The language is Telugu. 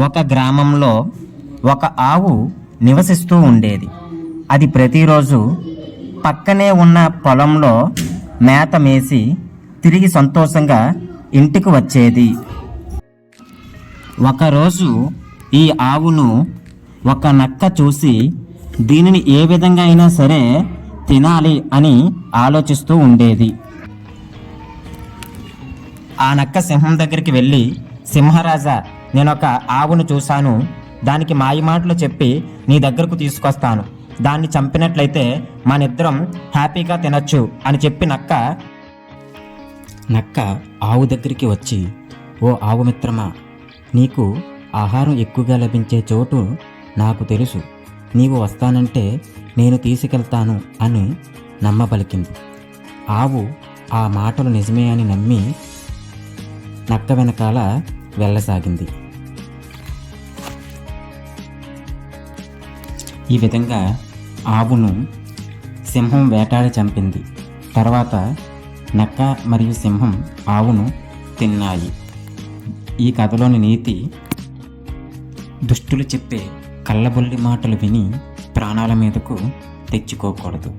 ఒక గ్రామంలో ఒక ఆవు నివసిస్తూ ఉండేది. అది ప్రతిరోజు పక్కనే ఉన్న పొలంలో మేత మేసి తిరిగి సంతోషంగా ఇంటికి వచ్చేది. ఒకరోజు ఈ ఆవును ఒక నక్క చూసి దీనిని ఏ విధంగా అయినా సరే తినాలి అని ఆలోచిస్తూ ఉండేది. ఆ నక్క సింహం దగ్గరికి వెళ్ళి సింహరాజా నేను ఒక ఆవును చూశాను. దానికి మాయ మాటలు చెప్పి నీ దగ్గరకు తీసుకొస్తాను. దాన్ని చంపినట్లయితే మనిద్దరం హ్యాపీగా తినొచ్చు అని చెప్పి నక్క నక్క ఆవు దగ్గరికి వచ్చి ఓ ఆవు మిత్రమా నీకు ఆహారం ఎక్కువగా లభించే చోటు నాకు తెలుసు. నీవు వస్తానంటే నేను తీసుకెళ్తాను అని నమ్మబలికింది. ఆవు ఆ మాటలు నిజమే అని నమ్మి నక్క వెనకాల వెళ్ళసాగింది. ఈ విధంగా ఆవును సింహం వేటాడి చంపింది. తర్వాత నక్క మరియు సింహం ఆవును తిన్నాయి. ఈ కథలోని నీతి దుష్టులు చెప్పే కళ్ళబొల్లి మాటలు విని ప్రాణాల మీదకు తెచ్చుకోకూడదు.